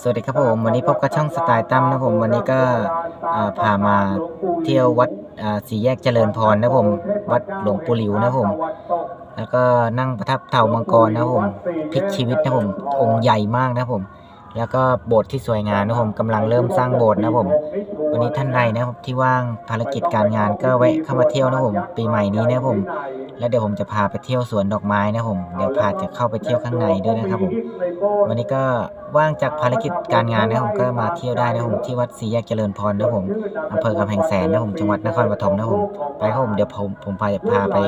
สวัสดีครับผมวันนี้พบกับช่องสไตล์ตั้มนะผมวันนี้ก็พามาเที่ยววัดสี่แยกเจริญพรนะผมวัดหลวงปู่หลิวนะผมแล้วก็นั่งประทับเต่ามังกรนะผมพลิกชีวิตนะผมองค์ใหญ่มากนะผม แล้วก็โบสถ์ที่สวยงามนะผมกำลังเริ่มสร้างโบสถ์นะผม วันนี้ท่านใดนะครับที่ว่างภารกิจการงานก็แวะเข้ามาเที่ยวนะผมปีใหม่นี้นะผม แล้วเดี๋ยวผมจะพาไปเที่ยวสวนดอกไม้นะผมเดี๋ยวพาจะเข้าไปเที่ยวข้างในด้วยนะครับผมวันนี้ก็ว่างจากภารกิจการงานนะผมก็มาเที่ยวได้นะผมที่วัดศรีแยกเจริญพรนะผมอำเภอกำแพงแสนนะผมจังหวัดนครปฐมนะผมไปครับผมเดี๋ยวผมผมพาจะพาไป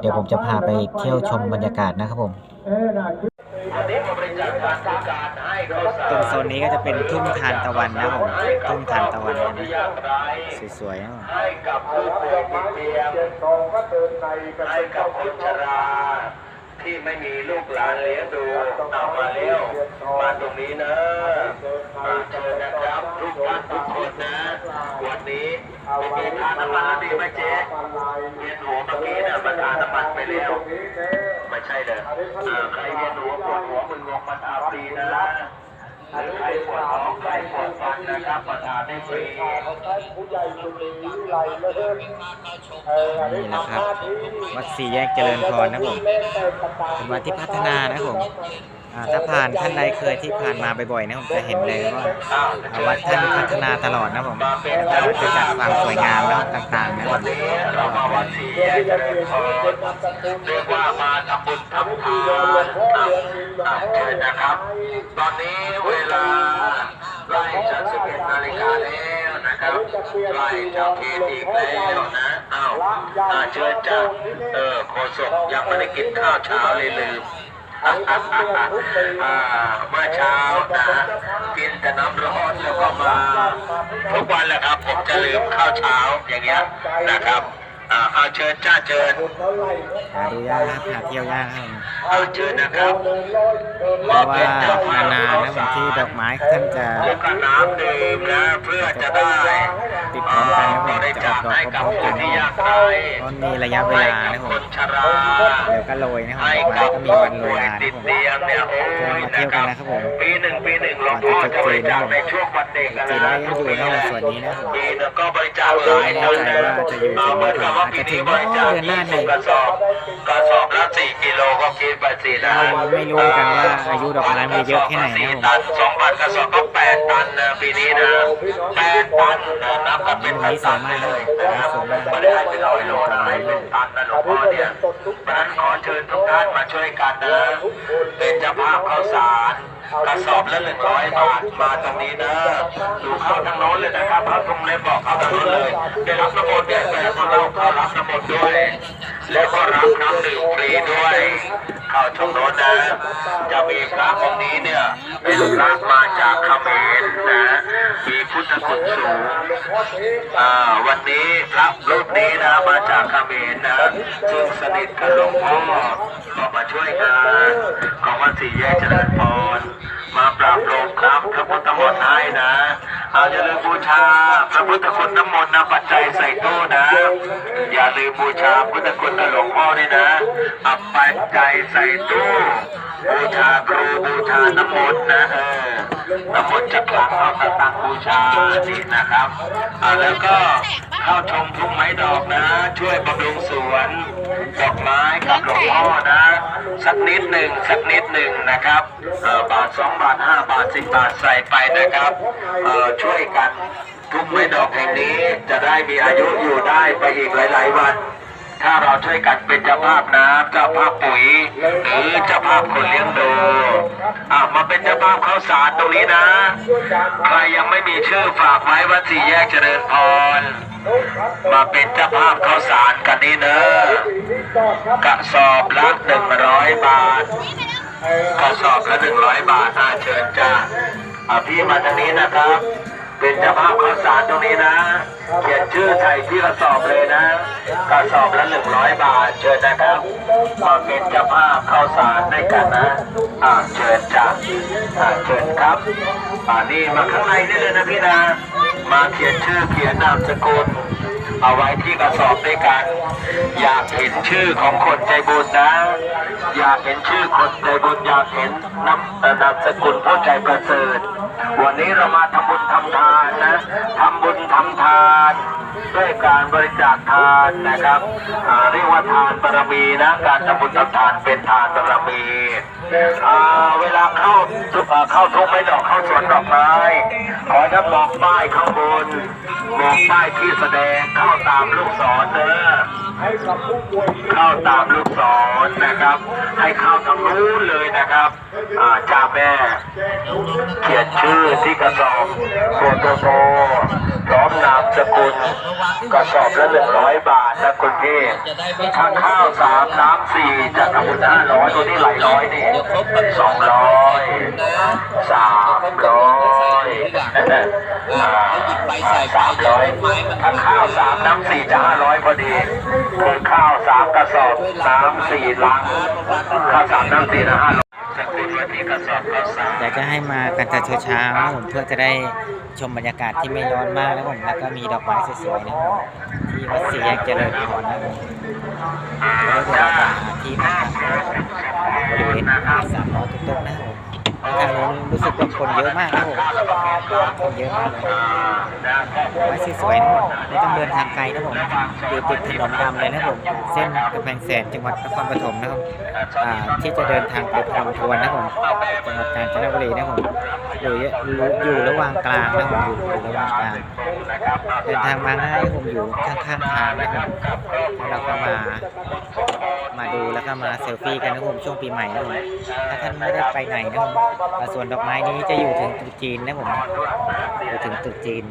เดี๋ยวผมจะพาไปเที่ยวชมบรรยากาศนะครับผม ตรงโซนนี้ก็จะเป็นทุ่งทานตะวันนะผมให้กับทุ่งทานตะวันผู้นะที่ยากไร้สวยๆนะผมให้กับผู้ป่วยติดเตียงให้กับคนชราที่ไม่มีลูกหลานเลี้ยงดูเอามาเร็วมาตรงนี้นะมาเชิญนะครับทุกท่านทุกคนนะ วันนี้ไม่มีทานน้ำมันแล้วดีไหมเจ๊เวียนหัวเมื่อกี้เนี่ยมันทานน้ำมันไปแล้ว ไม่ใช่เลยใครเวียนหัวปวดหัวมึนงงมันอาฟรีนะหรือใครปวดท้องใครปวดฟันนะครับมันอาได้ฟรีผู้ใหญ่สุรีวิไลเลิศนี่นะครับวัดสี่แยกเจริญพรนะผมเป็นวัดที่พัฒนานะผม อ่าถ้าผ่านท่านใดเคยที่ผ่านมาบ่อยๆนะผมจะเห็นเลยว่าอ่าวัดท่านพัฒนาตลอดนะผมแล้วก็จะจัดความสวยงามแล้วต่างๆนะผวัมนนี้เรามาวัดศรีแยกเจริญพรเรียกว่ามาทำบุญทำทานอะอะเชิญนะครับ ตอนนี้เวลาใกล้จะ11นาฬิกาแล้วนะครับใกล้จะเพลอีกแล้วนะอ้าวอะเชิญจ้าเออโคศกยังไม่ได้กินข้าวเช้าเลยลืมอ่า เมื่อเช้านะกินแต่น้ำร้อนแล้วก็มา ทุกวันแหละครับ ผมจะลืมข้าวเช้าอย่างเงี้ยนะครับ อ่าเอาเชิญจ้าเชิญหาดูยากครับหาเที่ยวยากครับผมเอาเชิญนะครับเพราะว่านานๆนะผมที่ดอกไม้ท่านจะแล้วก็น้ำดื่มนะเพื่อจะได้ติดพร้อมกันนะผมบริจะอจาอกคดอกให้พกับร้อมๆผู้กันที่นะยากผมไร้เพราะมีระยะเวให้ลากับนะผคมนชราเดี๋ยวก็โรยนะครับให้ดอกไม้กับก็มีวันโรผู้ยป่วยลานะติดผมเตียงเนี่ยโอ้ยเดี๋ยวมาเที่ยวกันนะครับนะครับผม ปีหนึ่งปีหนึ่งหลวงพ่อจะบริจาคในช่วงวันเด็กจีนนะก็ยังอยู่ในส่วนนี้นะผมปีหนึงก็บริจาคเลยไม่แน่ใจว่าจะอยู่ถึงเหมือนกับว่าปีนี้บริจาคเดือนหน้านี่20กระสอบกระสอบละสี่กิโลก็กินไปสี่ได้ไม่รู้กันว่าอายุดอกไม้มันเยอะแค่ไหนนะผมตันสองพันกระสอบก็แปดตันนะปีนี้นะแปดตันนะนับกันเป็นตันๆเลยนะครับไม่ได้เป็นร้อยโลนะห้เป็นตันนะหลวงพ่อเนี่ยเพราะนั้นขอเชิญทุกท่านมาช่วยกันนะเป็นเจ้าภาพข้าวสาร กระสอบละหนึ่งร้อยบาทมาตรงนี้นะดูเข้าทางโน้นเลยนะครับพระทุงเล็บบอกเข้าทางโน้นเลยได้รับน้ำมนต์เนี่ยแต่พวกเราเข้ารับน้ำมนต์ด้วย แล้วก็รับน้ำดื่มฟรีด้วย เข้าชมโน้นนะจะมีพระองค์นี้เนี่ยเป็นพระมาจากเขมรนะมีพุทธคุณสูงอ่าวันนี้พระรูปนี้นะมาจากเขมรนะซึ่งสนิทกับหลวงพ่อก็มาช่วยงานของวัดศรีแยกเจริญพร ปราบโลงครับพระพุทธมนต์ให้นะเอาอย่าลืมบูชาพระพุทธคุณน้ำมนต์นะปัจจัยใส่ตู้นะ อย่าลืมบูชาพุทธคุณหลวงพ่อด้วยนะเอาปัจจัยใส่ตู้บูชาครูบูชาน้ำมนต์นะเออ นำมนต์จะกลังเอาสตังบูชานี่นะครับแล้วก็เข้าชมทุ่งไม้ดอกนะ ช่วยบำรุงสวนดอกไม้กับหลวงพ่อนะ สักนิดหนึ่งสักนิดหนึ่งนะครับบาทสองบาทห้าบาทสิบบาทใส่ไปนะครับช่วยกันทุ่งไม้ดอกแห่งนี้จะได้มีอายุอยู่ได้ไปอีกหลาย ๆ วัน ถ้าเราช่วยกันเป็นเจ้าภาพน้ำเจ้าภาพปุ๋ย หรือเจ้าภาพคนเลี้ยงดูอะมาเป็นเจ้าภาพข้าวสารตรงนี้นะ ใครยังไม่มีชื่อฝากไว้วัดสี่แยกเจริญพร มาเป็นเจ้าภาพข้าวสารกันนี่เนอะกระสอบละหนึ่งร้อยบาทกระสอบละหนึ่งร้อยบาทอะเชิญจ้าอะพี่มาทางนี้นะครับ เป็นเจ้าภาพข้าวสารตรงนี้นะ เขียนชื่อใส่ที่กระสอบเลยนะกระสอบละหนึ่งร้อยบาท เชิญนะครับมาเป็นเจ้าภาพข้าวสารด้วยกันนะอ่าเชิญจ้าอ่าเชิญครับอ่านี่มาข้างในนี่เลยนะพี่นะมาเขียนชื่อเขียนนามสกุลเอาไว้ที่กระสอบด้วยกัน อยากเห็นชื่อของคนใจบุญนะ อยากเห็นชื่อคนใจบุญอยากเห็นน้ำนามสกุลผู้ใจประเสริฐ วันนี้เรามาทำบุญทำทานนะทำบุญทำทานด้วยการบริจาคทานนะครับเรียกว่าทานบารมีนะการทำบุญทำทานเป็นทานบารมีเวลาเข้าเข้าทุ่งไม้ดอกเข้าสวนดอกไม้ขอท่านมอกป้ายข้างบนบอกป้ายที่แสดงเข้าตามลูกศรเด้อ เข้าตามลูกศรนะครับ ให้เข้าทางนู้นเลยนะครับจ่าแม่เขียนชื่อที่กระสอบตัวโตโตพร้อมนามสกุลกระสอบละหนึ่งร้อยบาท นะคุณพี่ถ้าข้าวสามน้ำสี่จะทำบุญห้าร้อยตัวนี้หลายร้อยนี่สองร้อยสามร้อยสามร้อยถ้าข้าวสามน้ำสี่จะห้าร้อยพอดีคือข้าวสามกระสอบน้ำสี่ลังข้าวสามน้ำสี่นะห้าร้อยจะคุณวันนี้กระสอบข้าวสาม อยากจะให้มากันแต่เช้าๆนะผมเพื่อจะได้ชมบรรยากาศที่ไม่ร้อนมากนะผมแล้วก็มีดอกไม้สวยๆนะผมที่วัดศรีแยกเจริญพรนะผมแล้วก็เดี๋ยวเราจะหาที่พักบริเวณสามล้อตุ๊กๆนะ ครับผมทางนู้นรู้สึกว่าคนเยอะมากนะผมคนเยอะมากเลยไม้สวยๆนะผมไม่ต้องเดินทางไกลนะผมอยู่ติดถนนดำเลยนะผมเส้นกำแพงแสนจังหวัดนครปฐมนะครับอ่าที่จะเดินทางไปพรมทวนนะผมจังหวัดกาญจนบุรีนะผมอยู่อยู่ระหว่างกลางนะผมอยู่อยู่ระหว่างกลางเดินทางมาง่ายผมอยู่ข้างๆทางนะครับแล้วเราก็มา มาดูแล้วก็มาเซลฟี่กันนะผมช่วงปีใหม่นะผมถ้าท่านไม่ได้ไปไหนนะผมส่วนดอกไม้นี้จะอยู่ถึงตุจีนนะผมอยู่ถึงตุจีน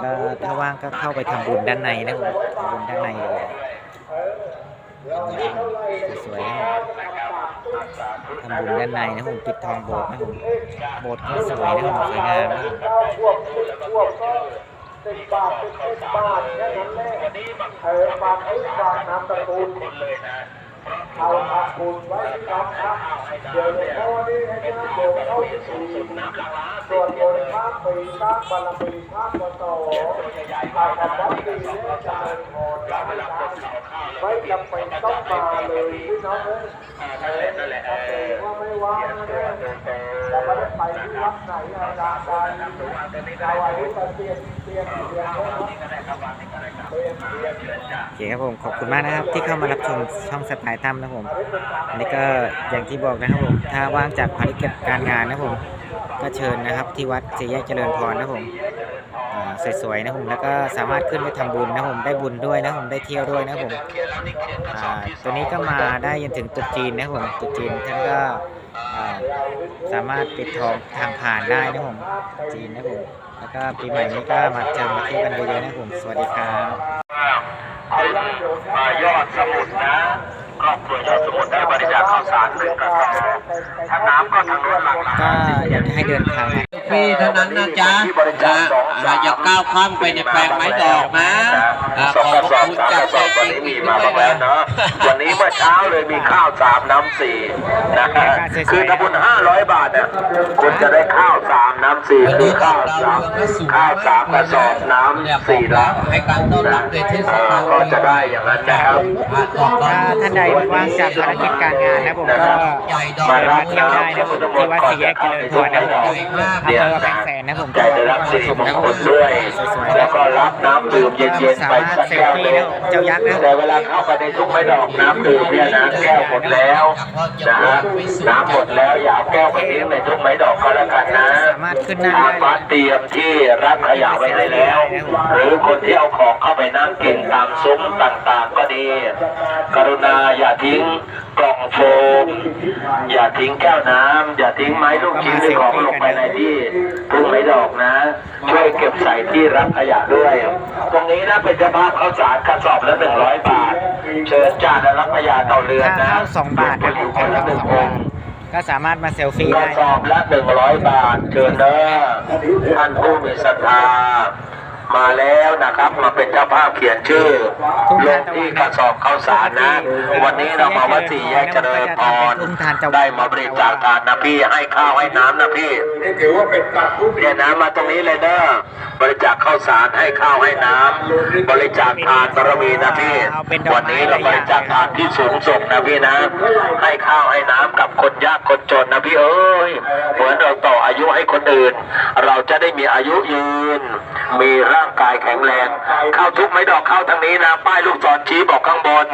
แล้วก็ถ้าว่างก็เข้าไปทำบุญด้านในนะผมทำบุญด้านในเลยสวยๆนะทำบุญด้านในนะผมปิดทองโบสถ์นะผมโบสถ์ก็สวยนะผมสวยงามนะผม เป็นบาทเป็นบาทแค่นั้นแหละเออบาทไอ้บาทน้ำตะกูลเอาอากูลไว้ที่น้ำนะเดี๋ยวหลวงพ่อนี่ให้เจ้าโยมเข้าที่สี่ส่วนบนข้ามปีข้ามบารมีข้ามกระต่อข้ามกับวัดดีเนี่ยจะเป็นพรรับไม่ไม่จำเป็นต้องมาเลยพี่น้องเอ้ยเออว่าไม่ว่างนะเนี่ย จะไม่ได้ไปที่วัดไหนอาจารย์ใดเราอายุจะเปลี่ยนเตียนเปลี่ยนได้ไหมเปลี่ยนเปลี่ยนโอเคครับผมขอบคุณมากนะครับที่เข้ามารับชมช่องสไตล์ตั้มนะผมอันนี้ก็อย่างที่บอกนะครับผมถ้าว่างจากภารกิจการงานนะผมก็เชิญนะครับที่วัดศรียเจริญพรนะผมสวยๆนะผมแล้วก็สามารถขึ้นไปทำบุญนะผมได้บุญด้วยนะผมได้เที่ยวด้วยนะผมตัวนี้ก็มาได้ยันถึงตรุษจีนนะผมตรุษจีนท่านก็ สามารถปิดทองทางผ่านได้นะผมจีนนะผมแล้วก็ปีใหม่นี้ก็มาเจอมาเที่ยวกันเยอะๆนะผมสวัสดีครับคุณอ่ายอดสมุดนะครอบครัวยอดสมุดได้บริจาคข้าวสาร ถ้าน้ำก็ทางโน้นหลังหลังก็อยากจะให้เดินทางฟรีเท่านั้นนะจ๊ะนะอ่าอย่าก้าวข้ามไปในแปลงไม้ดอกนะอ่าสองขกอบระพสระอบคุณสามจากกระสใจอบจวันริงนี้มีๆมาด้วยบ้างแล้วนะเนาะวันนี้เมื่อเช้าเลยมีข้าวสามน้ำสี่นะฮะคือถ้าบุญห้าร้อยบาทเนี่ยคุณจะได้ข้าวสามน้ำสี่คือข้าวสามข้าวสามกระสอบน้ำสี่ลังให้การต้อนรับในเทศอ่ากาลก็จะได้อย่างนั้นนะครับอ่าต่อไปถ้าท่านใดว่างจากภารกิจการงานนะผมก็ใหญ่ดอกมารับเที่ยวได้นะผมที่วัดศรีแยกเจริญพรนะผมอำเภอแบงแสนนะผมใจได้รับสิริมงคลด้วยแล้วก็รับน้ำดื่มเย็นๆไปสักแก้วหนึงเจ้ายักษ์นะแต่เวลาเข้าไปในทุ่งไม้ดอกน้ำดื่มเนี่ยนะแก้วหมดแล้วนะฮะน้ำหมดแล้วอย่าเอาแก้วไปทิ้งในทุ่งไม้ดอกก็แล้วกันนะสามารถขึ้นนั่งทาได้วัดเตรียมที่รับขยะไว้ให้แล้ว หรือคนที่เอาของเข้าไปนั่งกินตามซุ้มต่างๆก็ดี กรุณาอย่าทิ้งกล่องโฟมอย่าทิ้งแก้วน้ำอย่าทิ้งไม้ลูกชิ้นหรือของลงไปในที่ทุ่งไม้ดอกนะ ช่วยเก็บใส่ที่รับขยะด้วย ตรงนี้นะเป็นเจ้าภาพข้าวสารกระสอบละหนึ่งร้อยบาท เชิญจานและรับขยะต่อเรือนค่านะเข้าสองบาทนะผมคนละเข้าหนึ่งสองอบางทค์ก็สามารถมาเซลฟี่กได้ระสอบละหนึ่งร้อยบาท เชิญเด้อท่านผู้มีศรัทธา มาแล้วนะครับมาเป็นเจ้าภาพเขียนชื่อลงที่กระสอบข้าวสารนะ วันนี้เรามาวัดสี่แยกเจริญพรได้มาบริจาคทานนะพี่ให้ข้าวให้น้ำนะพี่นี่ถือว่าเป็นการพูดเนี่ยนะมาตรงนี้เลยเด้อบริจาคข้าวสารให้ข้าวให้น้ำบริจาคทานบารมีนะพี่วันนี้เราบริจาคทานที่สูงส่งนะพี่นะ ให้ข้าวให้น้ำกับคนยากคนจนนะพี่เอ้ยเหมือนเราต่ออายุให้ให้คนอื่น เราจะได้มีอายุยืนมีร่าางกายแข็งแรง เข้าทุกไม้ดอกเข้าทางนี้นะ ป้ายลูกศรชี้บอกข้างบน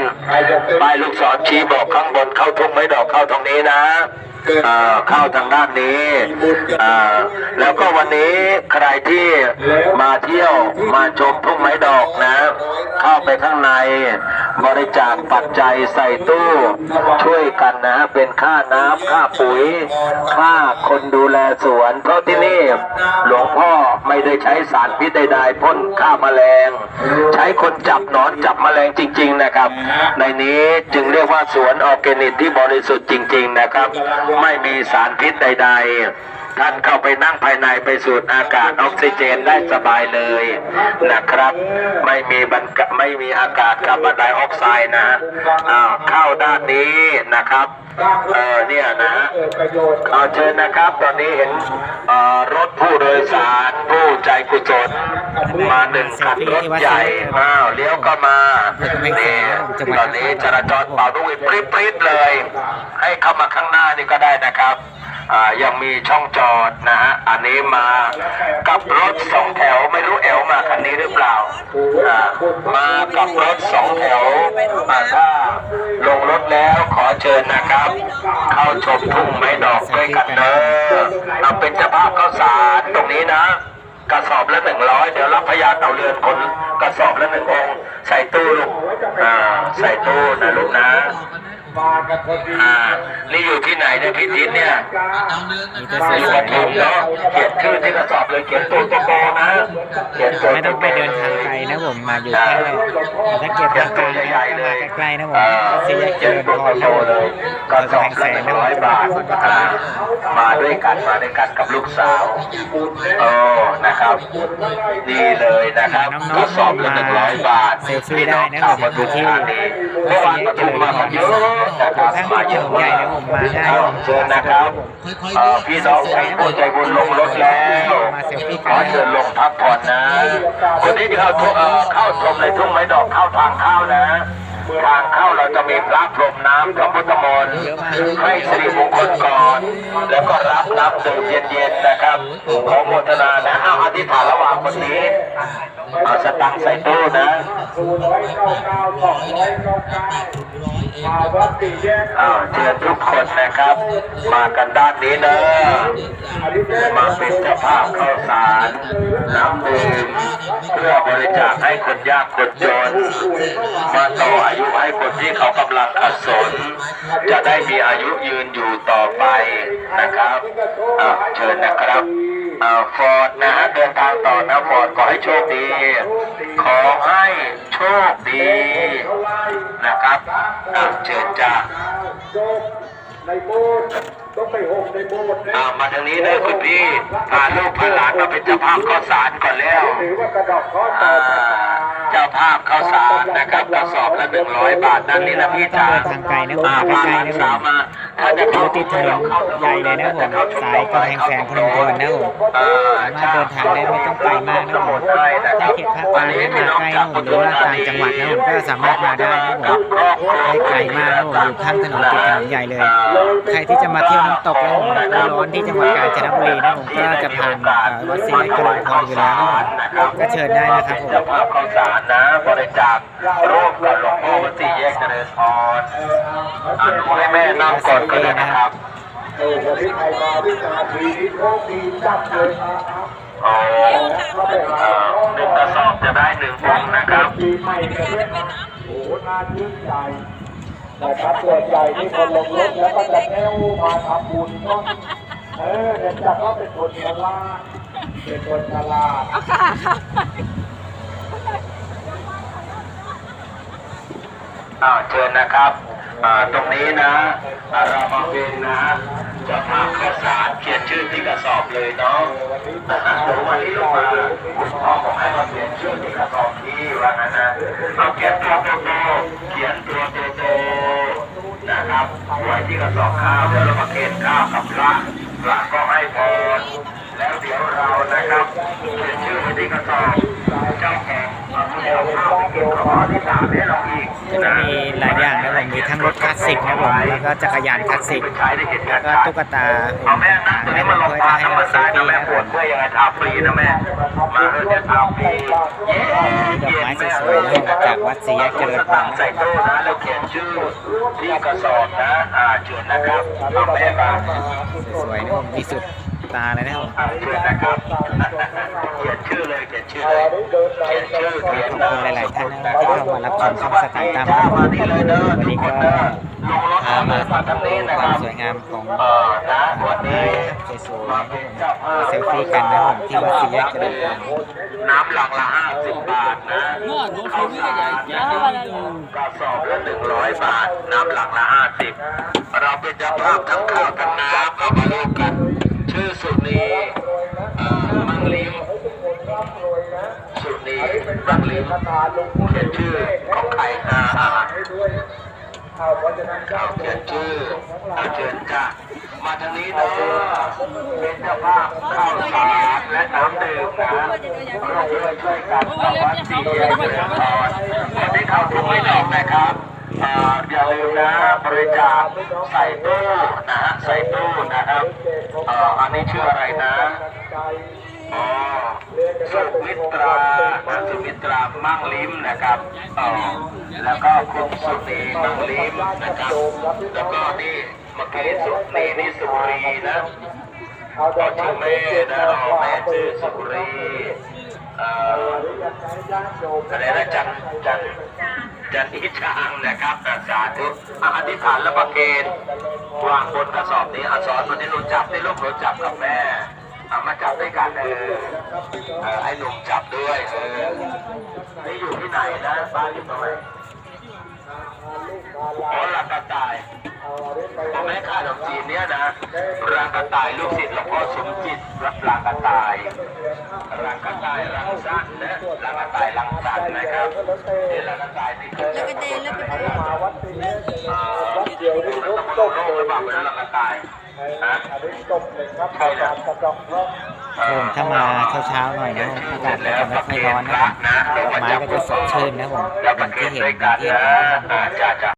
ป้ายลูกศรชี้บอกข้างบน เข้าทุกไม้ดอกเข้าทางนี้นะเอ่อเข้าทางด้านนี้อ่าแล้วก็วันนี้ใครที่มาเที่ยวมาชมทุ่งไม้ดอกนะ เข้าไปข้างใน บริจาคปัจจัยใส่ตู้ช่วยกันนะเป็นค่าน้ำค่าปุ๋ย ค่าคนดูแลสวน เพราะที่นี่หลวงพ่อไม่ได้ใช้สารพิษใดๆพ่นฆ่าแมลง ใช้คนจับหนอนจับแมลงจริง ๆนะครับ ในนี้จึงเรียกว่าสวนออร์แกนิกที่บริสุทธิ์จริง ๆนะครับ ไม่มีสารพิษใด ๆ ท่านเข้าไปนั่งภายในไปสูดอากาศออกซิเจนได้สบายเลยนะครับ ไม่มีบรรกไม่มีอากาศคาร์บอนไดออกไซด์นะอ่าเข้าด้านนี้นะครับเออเนี่ยนะเอาเชิญนะครับ ตอนนี้เห็นรถผู้โดยสารผู้ใจกุศลมาหนึ่งคันรถใหญ่อ้าวเลี้ยวก็มานี่ตอนนี้จราจรเป่าด้วยปริ๊ดๆเลย ให้เข้ามาข้างหน้านี่ก็ได้นะครับ ยังมีช่องจอดนะฮะ อันนี้มากับรถสองแถวไม่รู้เอวมาคันนี้หรือเปล่าอ่ามากับรถสองแถวอ่าถ้าลงรถแล้วขอเชิญนะครับ เข้าชมทุ่งไม้ดอกด้วยกันเนอะเอาเป็นเจ้าภาพข้าวสารตรงนี้นะกระสอบละหนึ่งร้อยเดี๋ยวรับพยาเต่าเรือนคนกระสอบละหนึ่งองค์ใส่ตู้ลูกอ่าใส่ตู้นะลูกนะ อดีอ่า นี่อยู่ที่ไหนเนี่ยพี่ทิศเนี่ยมีแต่อสยู่วปยทุมเนาะเขียนชื่อที่กระสอบเลยเขียนตัวโตๆนะเขียนตัวๆไม่ต้องไปเดินทางไกลนะผมมาอยู่แค่ถ้าเก็บทางไกลนะก็มาใกล้ๆนะผมเอ่อสี่แยกเจเขียนริญตัวพรนะโตผมๆเลยกระสอบละหนึ่งร้อยบาทอ่ามาด้วยกันมาด้วยกันกับลูกสาวโอ้นะครับนี่เลยนะครับกระสอบละหนึ่งร้อยบาทเซลฟี่ได้นะผมปทุมที่ธานีเมื่อวานปทุมมากันเยอะนะครับทั้งมาเยอะใหญ่มากนะผมมาได้เชิญนะครับพี่น้องใจบุญใจบุญลงรถแล้วขอเชิญลงพักผ่อนนะคนที่จะเข้าทุ่งเข้าเข้าชมในทุ่งไม้ดอกเข้าทางเข้านะ ทางเข้าเราจะมีพระพรหมน้ำพระพุทธมนต์ให้สิริมงคลก่อน แล้วก็รับน้ำดื่มเย็นๆนะครับขอโมทนานะเอาอธิษฐานระหว่างคนนี้เอาสตังค์ใส่ตู้นะศูนย์ร้อยเก้าเก้าสองร้อยเก้าเก้ามาวัดสี่แยกอ้าวเชิญทุกคนนะครับ มากันด้านนี้เนอะอันนี้เป็นมาเป็นเจ้าภาพข้าวสารน้ำดื่มเพื่อบริจาคให้คนยากคนจนมาต่ออายุให้คนที่เขากำลังขัดสน จะได้มีอายุยืนอยู่ต่อไปนะครับเชิญนะครับอฟอร์ดนะฮะเดินทางต่อนะฟอร์ดขอให้โชคดี ขอให้โชคดีนะครับเชิญจ้าในโบส องไปห่มในโบสถ์นะอ่ามาทางนี้เลยคุณพี่พาลูกพาหลานมาเป็นเจ้าภาพข้าวสารก่อนแล้วถือว่ากระดอกข้อต่อ่าอเจ้าภาพข้าวสารนะครับกระสอบละหนึ่งร้อยบาทนั่นนี่นะพี่จ๋าทางไกลนะผมอ่าใกพาล้หลาๆนนะผสาวมมาถ้าจะอเข้ายู่ติดถนนใหญ่เลยนะผมสายกำแพงแสนพนมทวนนะผม อ่สามารถเดินทางได้ไม่ต้องไกลมากนะผมได้นะคถ้ารับเขตภาคกลางไม่มาใกล้นะผมหรือว่าต่างจังหวัดนะผมก็สามารถมาได้นะผมไม่ไกลมากนะผมอยู่ข้างถนนติดถนนใหญ่เลย ใครที่จะมาเที่ยวน้้ำตกแล้วผมฤดูร้อนที่จังหวัดกาญจนบุรีนะผมก็จะผ่านวัดศรีกริญพรอยู่แล้วนะผมก็เชิญได้นะครับผมจ้าภาพข้าวสารนะบริจาคร่วมกับหลวงพ่อวัดศรีแยกเจริญพรอนุให้แม่นั่งก่อนก็ได้นะครับเออวันนี้ใครมาวินาทีนี้โชคดีจัดเลยนะครับโอ้หนึ่งกระสอบจะได้หนึ่งฟองนะครับโอ้น่าชื่นใจ นะครับส่วนใหญ่ที่คนลงรถแล้วก็จะแนวมาทำบุญก็เออเดี๋ยวจะก็เป็นคนฉลาดเป็นคนฉลาดอ้าเชิญนะครับอ่าตรงนี้นะอาเรามาเป็นนะจะภาข้าวสารเขียนชื่อที่กระสอบเลยเนาะอ่าเดี๋ยววันนี้ลงมาคุณพ่อบอกให้มาเขียนชื่อที่กระสอบที่ว่างั้นนะเอาเขียนตัวโตเขียนตัวโต นะครับไว้ที่กระสอบข้าวเดี๋ยวเรามาเกณฑ์ข้าวกับพระพระก็ให้พรแล้วเดี๋ยวเรานะครับเขียนชื่อไว้ที่กระสอบ เจ้าของเอาข้าวไปเก็บขอที่สามให้เราอีกก็จะมีหลายอย่างนะผมมีทั้งรถคลาสสิกนะผมแล้วก็จักรยานคลาสสิกแล้วก็ตุ๊กตาเอาแม่นั่งตัวให้นี้ผมามลงเพื่อปลาจะให้ธรายนะแม่ปวดเมื่อาฟรีนะแม่มาอาฟรีเย้มีดอกไม้สวยๆนะจากวัดสี่แยกเจริญพรใส่ตู้นะแล้วเขียนชื่อที่กระสอบนะจุดนะครับเอาแม่มาสวยๆนะผมที่สุด ตาเลยนะครับผมอ่าเชิญนะครับเขียนชื่อเลยเขียนชื่อเลยเขียนชื่อเขียนขอบคุณหลาย ๆ ท่านนะครับที่เข้ามารับชมช่องสไตล์ตามครับมานี่เลยเด้อวันนี้ก็พามามาทางนี้นะความสวยงามของเออนะวันนี้สวยๆเซลฟี่กันนะผมที่วัดสี่แยกเจริญพรน้ำหลังละห้าสิบบาทนะข้าวสารกระสอบละหนึ่งร้อยบาท น้ำหลังละห้าสิบเราเป็นเจ้าภาพทั้งข้าวทั้งน้ำเอามาร่วมกัน ชื่อสุนีมังลิมสุนีมังลิมเขียนชื่อของใครอ่าอ่าเอาเพรเขียนชื่อเอาเชิญจ้ามาทางนี้เด้อเป็นเจ้าภาพข้าวสารและน้ำดื่มนะร่วมด้วยช่วยกันเอาวัดสี่แยกเจริญพรวันนี้เข้าทุกไม่ดอกนะครับ อ่าอย่าลืมนะบริจาคใส่ตู้นะฮะใส่ตู้นะครับอันนี้ชื่ออะไรนะอ๋อสุมิตรานะสุมิตรามั่งลิ้มนะครับอ่อแล้วก็คุณสุนีมั่งลิ้มนะครับ แล้วก็นี่เมื่อกี้สุนีนี่สุรีนะก็ชื่อแม่นะแม่ชื่อสุรีเอ่ออยังไงญาติโยมอะไรนะจันจัน จะนิจางนะครับอะสาธุอะอธิษฐานและประเคนวางบนกระสอบนี้อักษรวันนี้รู้จับได้ลูกรู้จับกับแม่เอามาจับด้วยกันเออเออให้หนุ่มจับด้วยเออนี่อยู่ที่ไหนนะบ้านอยู่ตรงไหน เนี่ยนะรางกระต่ายลูกศิษย์หลวงพ่อสมจิตรับรางกระต่ายรางกระต่ายรังสั้นนะรางกระต่ายรังสั้นนะครับนี่รางกระต่ายนี่คือแล้วก็เดินแล้วก็เดินมาวัดสี่แยกเจริญพรอ่าวัดเดียวที่ตลุกำบตลกโลกเลหรืยอเปล่าเป็นรางกระต่ายฮะอันนี้ตกเลยครับอาจารย์กระดองเพราะครับผมถ้ามาเช้าๆหน่อยนะครับผมอากาศก็จะไม่ค่อยร้อนนะครับผมดอกไม้ก็จะสดชื่นนะครับผมอย่างที่เห็นอย่างที่เห็น